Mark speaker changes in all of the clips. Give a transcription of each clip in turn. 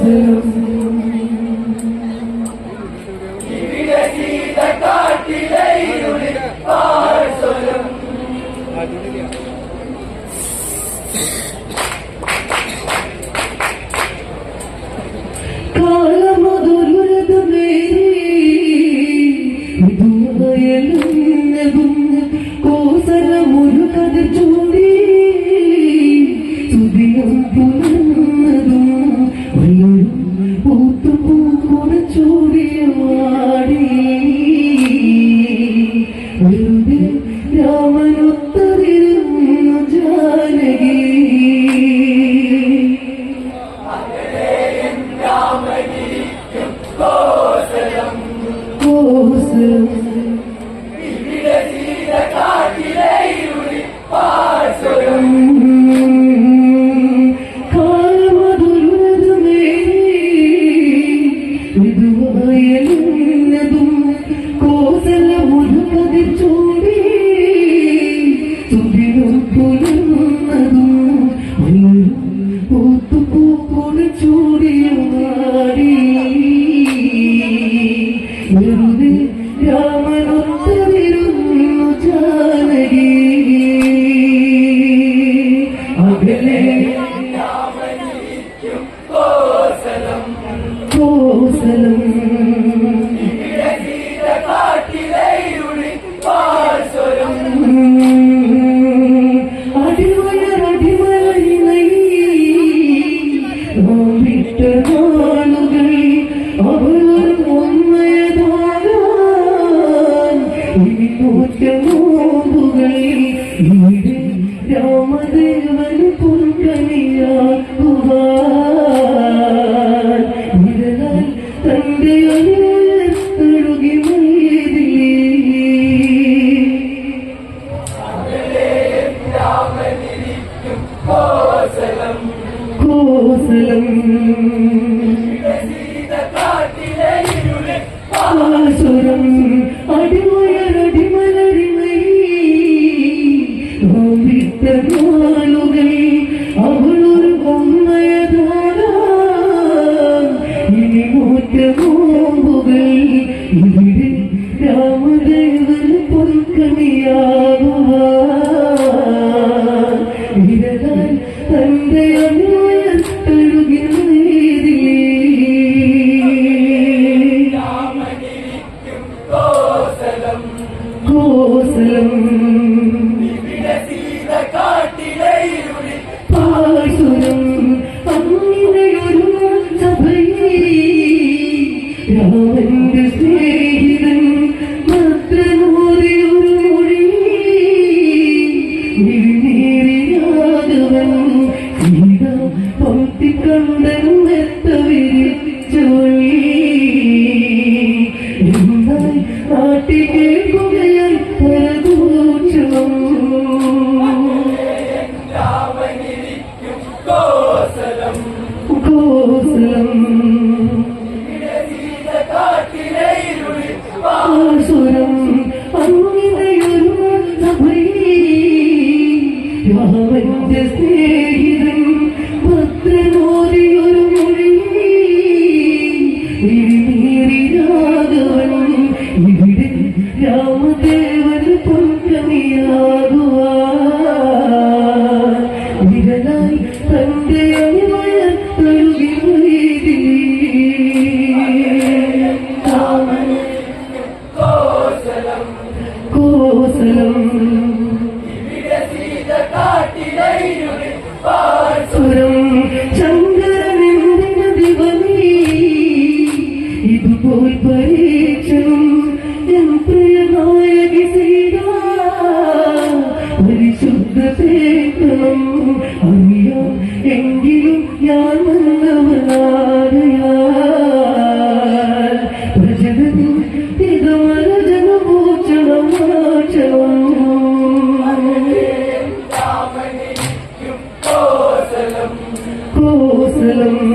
Speaker 1: രാമനൊത്തതിരുന്നു കാലമതുരതുമേതുവായെന്നതും കോസലമൊരുകതിർ ചൂടി തുതിരും പുലർന്നതും പൂത്തുപൂക്കൂടെ ചൂടിയുമാടി വെറുതെ രാമനൊത്തതിരുന്നു ജാനകി. അകലെ கோசலம். பாசுரம் அடிமலர் அடிமலரிமை. ஓம்பித்த நாளுகை அவள் பொம்மையதான இனி மூத்த மூ രാമന്റെ സ്നേഹിതൻ Thank you.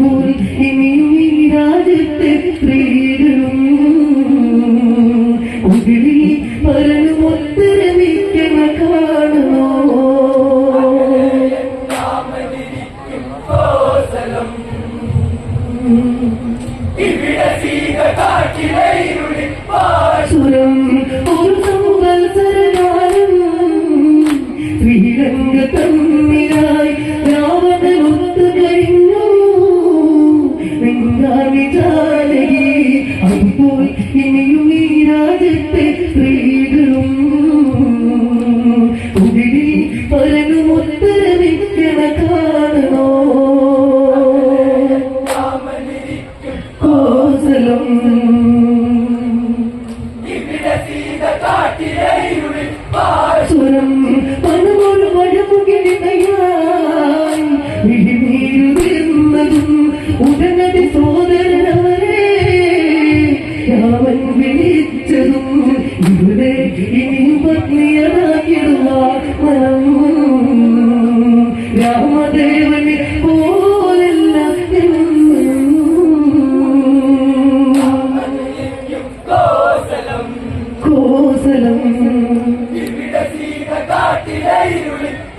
Speaker 1: പോൽ ഇനിയും ഈ രാജ്യത്തെ സ്ത്രീയിടും ഉതിരി പലരും ഒത്തരമിക്കവ കാണുമോ? ഇവിടെ സീത കാട്ടിലെ ഇരുളിപ്പാ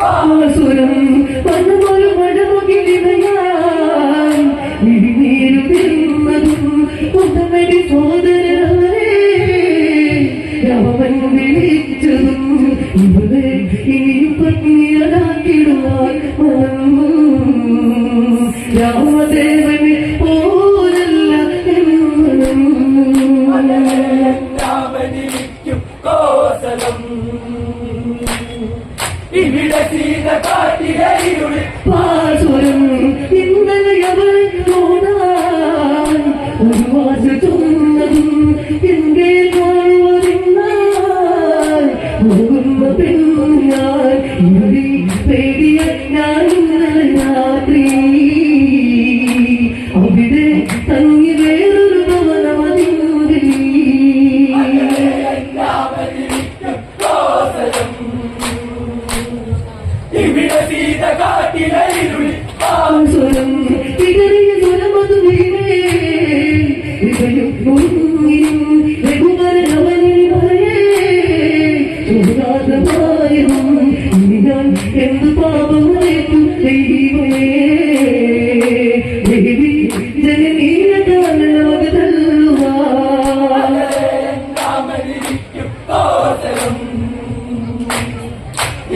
Speaker 1: ആസുരം വന്നുപോലും മഴമുകിലിടയാൻ വിരിനീരു പെരുന്നതും ഉദമരി സോദരേ രാമൻ വിളിച്ചതും ഇവിടെ ഇനിയും പത്നിയടാക്കിടുവാൻ മനം രാമദേവൻ the party,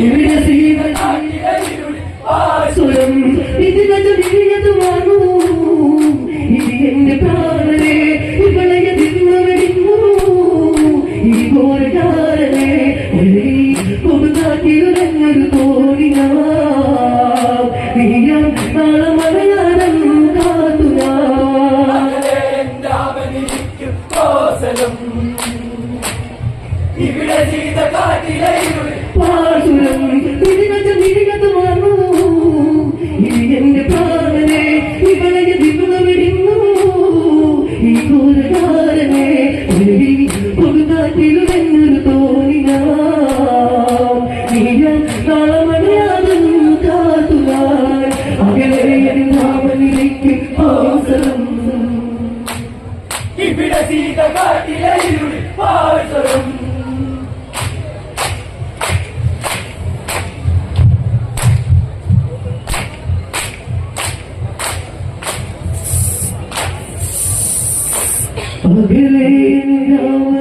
Speaker 1: ഇവിടെ സ്വരം ഇതിനകം ഇതിനത് വാങ്ങൂ. ഇത് എന്റെ പ്രാണനെ ഇവളെ നിന്നവരിങ്ങൂ ഈ പോരകാരനെ പുതുതാക്കിയുടങ്ങൊരു തോണിയാ. നീയാ നാളെ മലയാളം കാത്തുനാ ഇവിടെ ചെയ്ത
Speaker 2: കാട്ടിലെ
Speaker 1: പാടുക ಬಿಟ್ಟಿರಿ But believe